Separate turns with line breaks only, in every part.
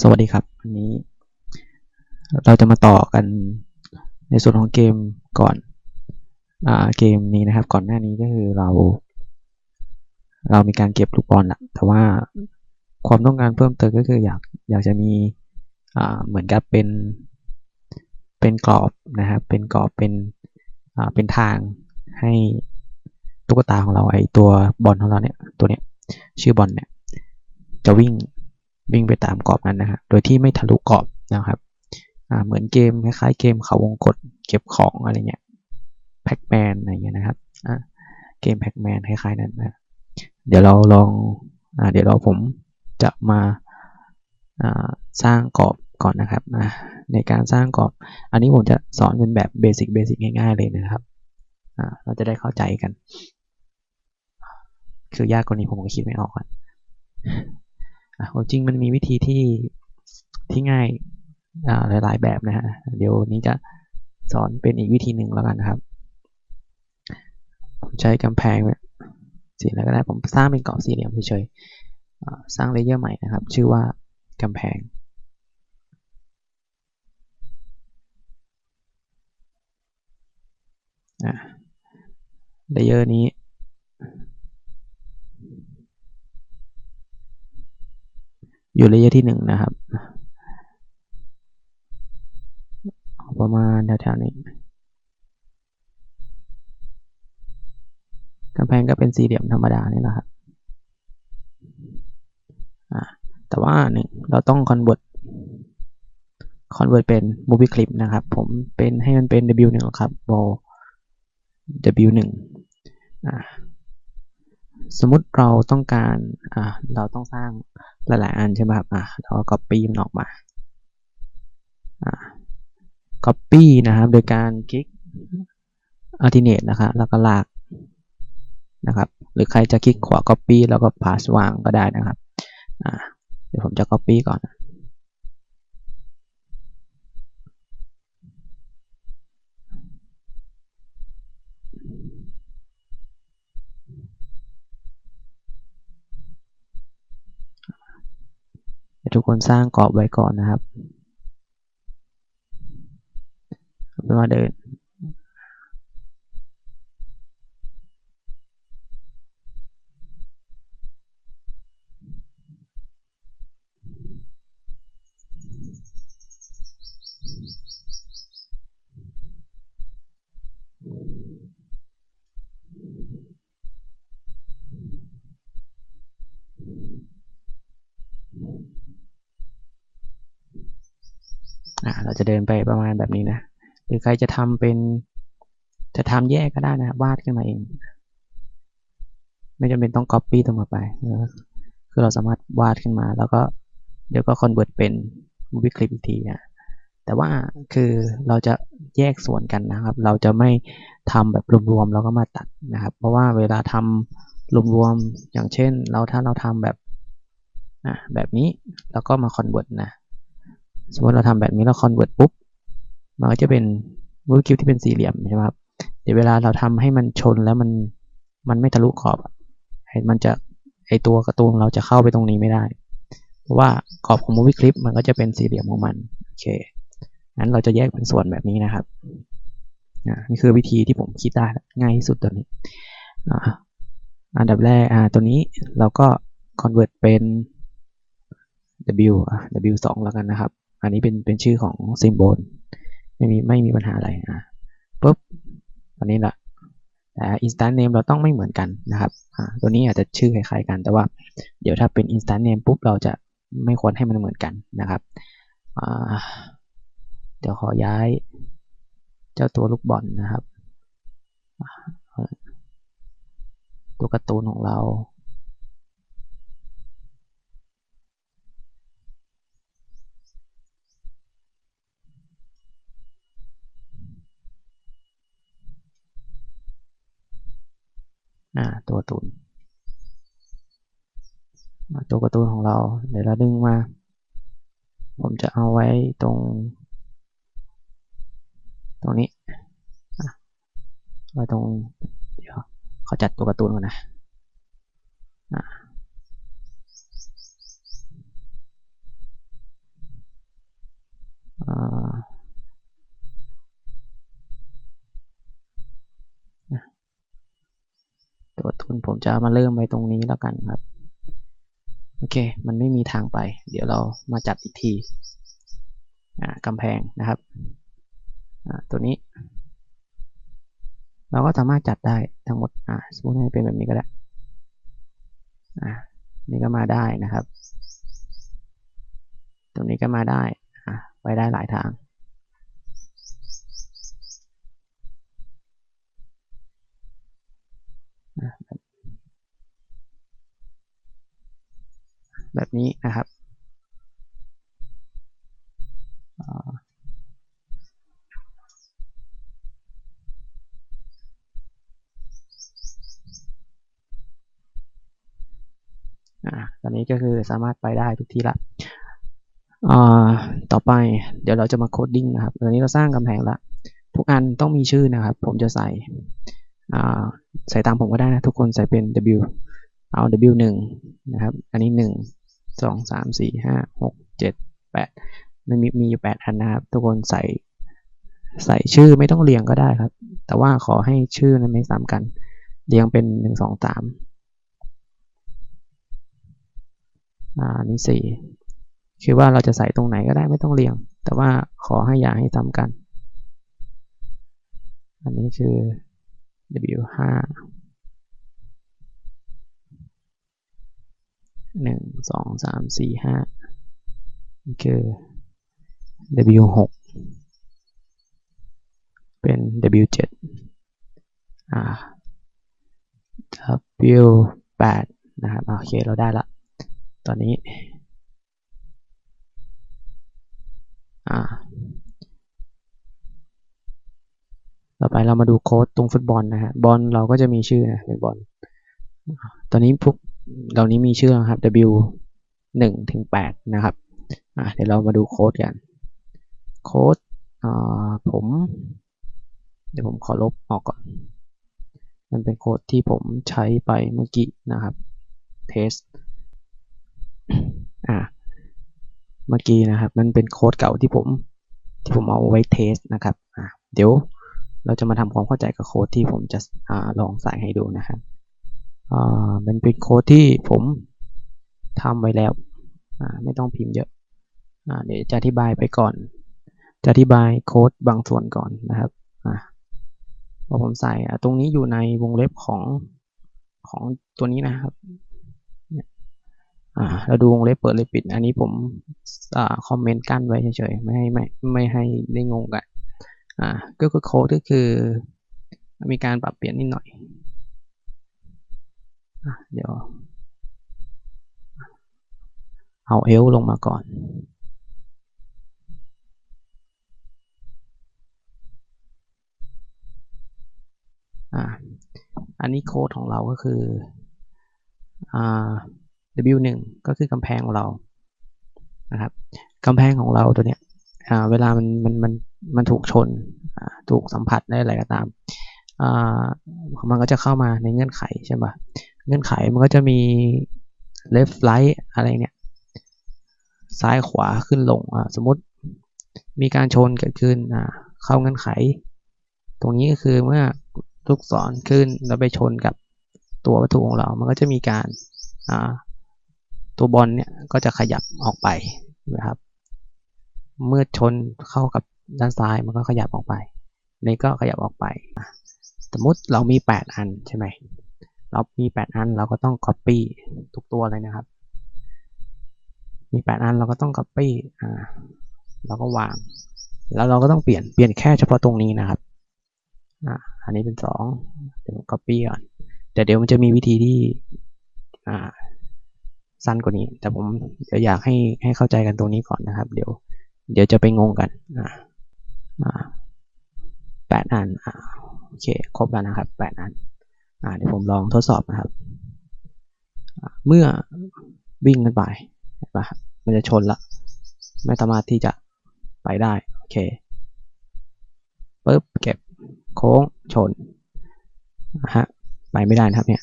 สวัสดีครับวันนี้ เราจะมาต่อกันในส่วนของเกมก่อนอเกมนี้นะครับ ก่อนหน้านี้ก็คือเรา เรามีการเก็บลูกบอลละแต่ว่าความต้องการเพิ่มเติมก็คืออยากอยากจะมีเหมือนกับเป็นเป็นกรอบนะครับ เป็นกรอบเป็นเป็นทางให้ตุ๊กตาของเราไอตัวบอลของเราเนี่ยตัวเนี้ยชื่อบอลเนี่ยจะวิ่ง วิ่งไปตามกรอบนั้นนะฮะโดยที่ไม่ทะลุกรอบนะครับเหมือนเกมคล้ายๆเกมเขาวงกตเก็บของอะไรเงี้ยแพ็กแมนอะไรเงี้ยนะครับเกมแพ็กแมนคล้ายๆนั้นนะเดี๋ยวเราลองอเดี๋ยวเราผมจะมาสร้างกรอบก่อนนะครับในการสร้างกรอบ อันนี้ผมจะสอนเป็นแบบเบสิกเบสิกง่ายๆเลยนะครับเราจะได้เข้าใจกัน คือยากกว่านี้ผมก็คิดไม่ออกอะ ความจริงมันมีวิธีที่ที่ง่ายาหลาย ๆ แบบนะฮะ เดี๋ยวนี้จะสอนเป็นอีกวิธีหนึ่งแล้วกันนะครับ ผมใช้กำแพงสีอะไรก็ได้ ผมสร้างเป็นกรอบสี่เหลี่ยมเฉยๆสร้างเลเยอร์ใหม่นะครับ ชื่อว่ากำแพงเลเยอร์นี้ อยู่เลเยอร์ที่หนึ่งนะครับ ประมาณแถวๆนี้กำแพงก็เป็นสี่เหลี่ยมธรรมดานี่แหละครับแต่ว่าหนึ่งเราต้อง convert convert เป็น movie clip นะครับ ผมเป็นให้มันเป็น w 1 ครับ w 1 สมมุติเราต้องการเราต้องสร้าง หลายๆอันใช่ไหมครับอะเราก็ copy มันออกมาอ่า copy นะครับ โดยการคลิก alternate นะครับแล้วก็ลากนะครับ หรือใครจะคลิกขวา copy แล้วก็ pass วางก็ได้นะครับอ่าเดี๋ยวผมจะ copy ก่อน ทุกคนสร้างกรอบไว้ก่อนนะครับเป็นว่าเดินอ่า เราจะเดินไปประมาณแบบนี้นะ หรือใครจะทำเป็น จะทำแยกก็ได้นะวาดขึ้นมาเอง ไม่จำเป็นต้อง copy ตรงมาไป คือเราสามารถวาดขึ้นมา แล้วก็เดี๋ยวก็ convert เป็น movie clip อีกทีนะแต่ว่าคือเราจะแยกส่วนกันนะครับ เราจะไม่ทำแบบรวมๆแล้วก็มาตัดนะครับ เพราะว่าเวลาทำรวมๆอย่างเช่น เราถ้าเราทำแบบอะแบบนี้แล้วก็มา convert นะ สมมติเราทำแบบนี้เรา convert ปุ๊บ มันก็จะเป็นมูฟคิวที่เป็นสี่เหลี่ยมใช่ไหมครับ เดี๋ยวเวลาเราทำให้มันชนแล้วมันมันไม่ทะลุขอบมันจะไอตัวกร์ตูนเราจะเข้าไปตรงนี้ไม่ได้ เพราะว่าขอบของมูฟี่คลิปมันก็จะเป็นสี่เหลี่ยมของมันโอเคงั้นเราจะแยกเป็นส่วนแบบนี้นะครับนี่คือวิธีที่ผมคิดได้ง่ายที่สุดตัวนี้อันดับแรกอ่าตัวนี้เราก็ convert เป็น w w 2แล้วกันนะครับ อันนี้เป็นเป็นชื่อของซิมโบลไม่มีไม่มีปัญหาอะไรอะปุ๊บอันนี้แหละแต่ instant name เราต้องไม่เหมือนกันนะครับอ่าตัวนี้อาจจะชื่อคล้ายๆกัน แต่ว่าเดี๋ยวถ้าเป็น instant name ปุ๊บเราจะไม่ควรให้มันเหมือนกันนะครับอ่าเดี๋ยวขอย้ายเจ้าตัวลูกบอลนะครับ ตัวการ์ตูนของเรา อ่าตัวตูนตัวการ์ตูนของเรา เดี๋ยวเราดึงมา ผมจะเอาไว้ตรง ตรงนี้ไว้ตรง เดี๋ยวเขาจัดตัวการ์ตูนก่อนนะอ่า ผมจะมาเริ่มไว้ตรงนี้แล้วกันครับ โอเค มันไม่มีทางไป เดี๋ยวเรามาจัดอีกทีกำแพงนะครับ ตัวนี้ เราก็สามารถจัดได้ทั้งหมดอ่าสมมติให้เป็นแบบนี้ก็ได้นี่ก็มาได้นะครับ ตรงนี้ก็มาได้ ไปได้หลายทาง แบบนี้นะครับอ่าตอนนี้ก็คือสามารถไปได้ทุกที่ละอ่าต่อไปเดี๋ยวเราจะมาโคดดิ้งนะครับตอนนี้เราสร้างกำแพงละ ทุกอันต้องมีชื่อนะครับ ผมจะใส่อ่าใส่ตามผมก็ได้นะ ทุกคนใส่เป็น W เอา W หนึ่งนะครับ อันนี้หนึ่ง สองสามสี่ห้าหกเจ็ดแปดมันมีมีอยู่แปดอันนะครับทุกคนใส่ใส่ชื่อไม่ต้องเรียงก็ได้ครับ แต่ว่าขอให้ชื่อนั้นไม่ซ้ำกัน เรียงเป็นหนึ่งสองสามอันนี้สี่คือว่าเราจะใส่ตรงไหนก็ได้ไม่ต้องเรียง แต่ว่าขอให้อย่าให้ซ้ำกัน อันนี้คือ w 5 หนึ่งสองสามสี่ห้านี่คือ W หกเป็น W เจ็ดอ่า W แปดนะครับโอเคเราได้ละ ตอนนี้อ่าต่อไปเรามาดูโค้ดตรงฟุตบอลนะฮะบอลเราก็จะมีชื่อนะเป็นบอลตอนนี้พวก เหล่านี้มีชื่อนะครับ W หนึ่งถึงแปดนะครับเดี๋ยวเรามาดูโค้ดกัน โค้ดผม เดี๋ยวผมขอลบออกก่อน มันเป็นโค้ดที่ผมใช้ไปเมื่อกี้นะครับเทสอ่าเมื่อกี้นะครับ มันเป็นโค้ดเก่าที่ผมที่ผมเอาไว้เทสนะครับอ่าเดี๋ยวเราจะมาทำความเข้าใจกับโค้ดที่ผมจะอลองใส่ให้ดูนะครับ มันเป็นโค้ดที่ผมทำไว้แล้วไม่ต้องพิมพ์เยอะอเดี๋ยวจะอธิบายไปก่อน จะอธิบายโค้ดบางส่วนก่อนนะครับอ่าพอผมใส่ตรงนี้อยู่ในวงเล็บของของตัวนี้นะครับเราดูวงเล็บเปิดเลยปิด อันนี้ผมอคอมเมนต์กั้นไว้เฉยๆ ไม่ให้ไม่ไม่ให้ได้งงกันก็คือโค้ดก็คือ มีการปรับเปลี่ยนนิดหน่อย เดี๋ยว เอาเอลลงมาก่อนอันนี้โค้ดของเราก็คือ W1 ก็คือกำแพงของเรา นะครับกำแพงของเราตัวเนี้ยเวลามันมันมันมันถูกชน ถูกสัมผัสได้อะไรก็ตามอ่ามันก็จะเข้ามาในเงื่อนไขใช่ปะ เงื่อนไขมันก็จะมี left right อะไรเนี่ยซ้ายขวาขึ้นลงอ่าสมมติมีการชนเกิดขึ้นอ่าเข้าเงื่อนไข ตรงนี้ก็คือเมื่อลูกศรขึ้นแล้วไปชนกับตัววัตถุของเรา มันก็จะมีการอ่าตัวบอลเนี่ยก็จะขยับออกไปนะครับ เมื่อชนเข้ากับด้านซ้ายมันก็ขยับออกไปนี่ก็ขยับออกไป สมมติเรามี 8 อันใช่ไหม เรามี 8 อันเราก็ต้อง copy ทุกตัวเลยนะครับ มี 8 อันเราก็ต้อง copy อ่าเราก็วาง แล้วเราก็ต้องเปลี่ยนเปลี่ยนแค่เฉพาะตรงนี้นะครับอ่าอันนี้เป็น2เดี๋ยว copy ก่อนแต่เดี๋ยวมันจะมีวิธีที่อ่าสั้นกว่านี้ แต่ผมเดี๋ยวอยากให้ให้เข้าใจกันตรงนี้ก่อนนะครับ เดี๋ยว เดี๋ยวจะไปงงกันอ่าอ่าแปดอันอ่าโอเค ครบแล้วนะครับแปดอัน เดี๋ยวผมลองทดสอบนะครับ เมื่อวิ่งกันไปนะมันจะชนละ ไม่สามารถที่จะไปได้ โอเคปุ๊บเก็บโค้งชนนะฮะไปไม่ได้นะครับเนี่ย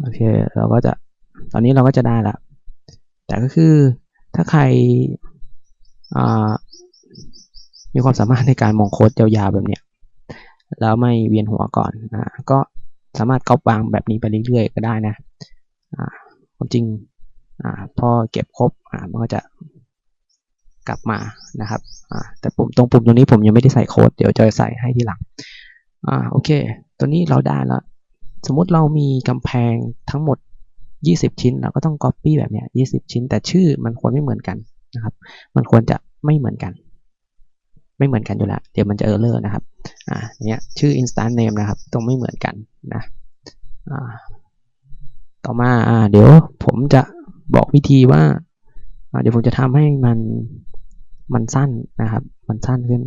โอเคเราก็จะตอนนี้เราก็จะได้ละแต่ก็คือถ้าใครมีความสามารถในการมองโค้ดยาวๆแบบเนี้ย แล้วไม่เวียนหัวก่อนนะก็สามารถก๊อปวางแบบนี้ไปเรื่อยๆ ก็ได้นะอ่าความจริงอ่าพอเก็บครบอ่ามันก็จะกลับมานะครับอ่าแต่ปุ่มตรงปุ่มตรงนี้ผมยังไม่ได้ใส่โค้ดเดี๋ยวจะใส่ให้ทีหลังอ่าโอเค ตัวนี้เราได้แล้ว สมมติเรามีกำแพงทั้งหมด 20 ชิ้น เราก็ต้อง Copy แบบเนี้ย20 ชิ้น แต่ชื่อมันควรไม่เหมือนกันนะครับ มันควรจะไม่เหมือนกัน ไม่เหมือนกันอยู่แล้วเดี๋ยวมันจะเออร์เลอร์นะครับอ่าเนี้ยชื่อ instant name นะครับต้องไม่เหมือนกันนะอ่าต่อมาอ่าเดี๋ยวผมจะบอกวิธีว่าอ่า เดี๋ยวผมจะทำให้มันมันสั้นนะครับ มันสั้นขึ้น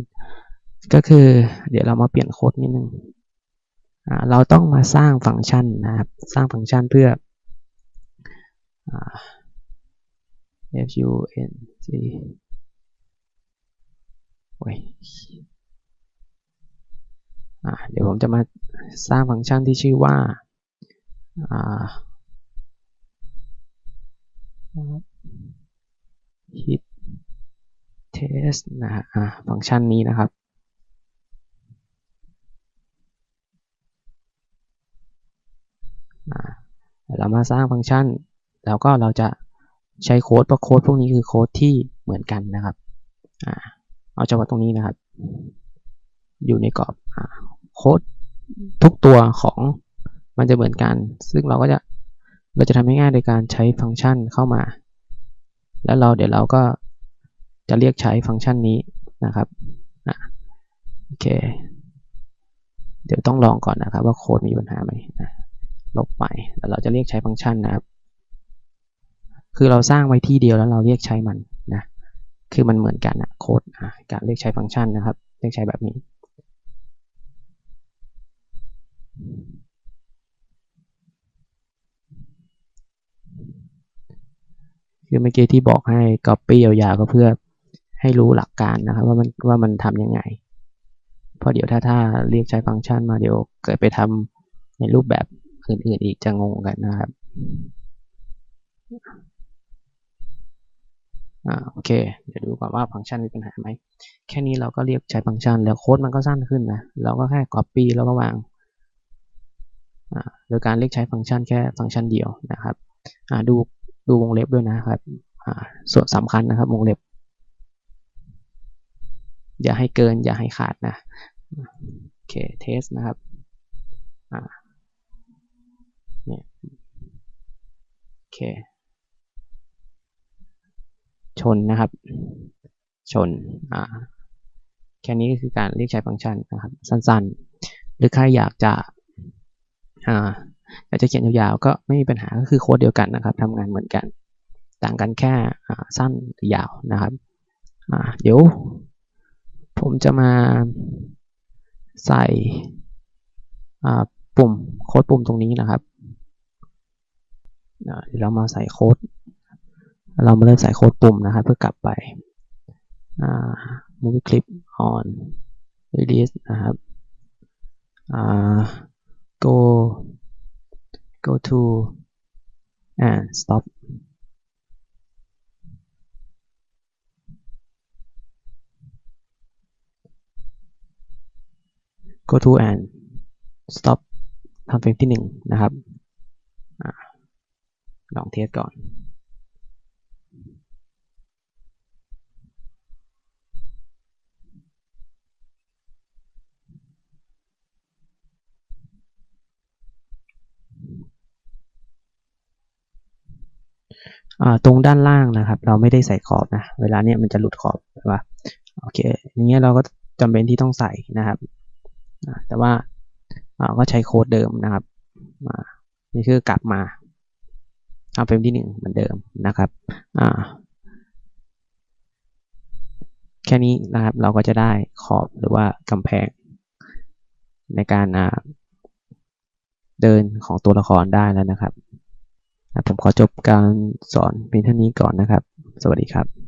ก็คือเดี๋ยวเรามาเปลี่ยนโค้ดนิดนึงอ่าเราต้องมาสร้างฟังก์ชันนะครับ สร้างฟังก์ชันเพื่ออ่า f u n c เดี๋ยวผมจะมาสร้างฟังก์ชันที่ชื่อว่าอ่า hit test นะฮะฟังก์ชันนี้นะครับ เรามาสร้างฟังก์ชัน แล้วก็เราจะใช้โค้ดเพราะโค้ดพวกนี้คือโค้ดที่เหมือนกันนะครับ อ่า เอาเฉพาะตรงนี้นะครับ อยู่ในกรอบโค้ดทุกตัวของมันจะเหมือนกัน ซึ่งเราก็จะเราจะทำง่ายๆโดยการใช้ฟังก์ชันเข้ามา แล้วเราเดี๋ยวเราก็จะเรียกใช้ฟังก์ชันนี้นะครับอะโอเค เดี๋ยวต้องลองก่อนนะครับ ว่าโค้ดมีปัญหาไหมนะลบไปแล้วเราจะเรียกใช้ฟังก์ชันนะครับ คือเราสร้างไว้ที่เดียวแล้วเราเรียกใช้มัน คือมันเหมือนกันนะโค้ดการเรียกใช้ฟังก์ชันนะครับเรียกใช้แบบนี้ คือเมื่อกี้ที่บอกให้ copy ยาวๆก็เพื่อให้รู้หลักการนะครับว่ามันว่ามันทำยังไง เพราะเดี๋ยวถ้าถ้าเรียกใช้ฟังก์ชันมาเดี๋ยวเกิดไปทำในรูปแบบอื่นๆอีกจะงงกันนะครับ อ่าโอเค เดี๋ยวดูก่อนว่าฟังก์ชันมีปัญหาไหม แค่นี้เราก็เรียกใช้ฟังก์ชัน แล้วโค้ดมันก็สั้นขึ้นนะ เราก็แค่ copy แล้วก็วางอ่าโดยการเรียกใช้ฟังก์ชันแค่ฟังก์ชันเดียวนะครับอ่าดูดูวงเล็บด้วยนะครับอ่าส่วนสำคัญนะครับวงเล็บ อย่าให้เกินอย่าให้ขาดนะโอเคเทสนะครับอ่าเนี่ยโอเค ชนนะครับ ชนอ่าแค่นี้ก็คือการเรียกใช้ฟังก์ชันนะครับ สั้นๆ หรือใครอยากจะอ่าอยากจะเขียนยาวๆก็ไม่มีปัญหาก็คือโค้ดเดียวกันนะครับทำงานเหมือนกัน ต่างกันแค่สั้นหรือยาวนะครับเดี๋ยวผมจะมาใส่ปุ่มโค้ดปุ่มตรงนี้นะครับเดี๋ยวเรามาใส่โค้ด เรามาเริ่มใส่โค้ดปุ่มนะครับเพื่อกลับไปอ่า movie clip on release นะครับอ่า go go to and stop go to and stop ทำเฟรมที่หนึ่งนะครับอลองเทสก่อน ตรงด้านล่างนะครับ เราไม่ได้ใส่ขอบนะ เวลาเนี้ยมันจะหลุดขอบใช่ปะโอเคอย่างเงี้ยเราก็จำเป็นที่ต้องใส่นะครับ แต่ว่าก็ใช้โค้ดเดิมนะครับนี่คือกลับมาเอาเฟรมที่หนึ่งเหมือนเดิมนะครับแค่นี้นะครับเราก็จะได้ขอบหรือว่ากำแพง ในการเดินของตัวละครได้แล้วนะครับ ผมขอจบการสอนเพียงเท่านี้ก่อนนะครับ สวัสดีครับ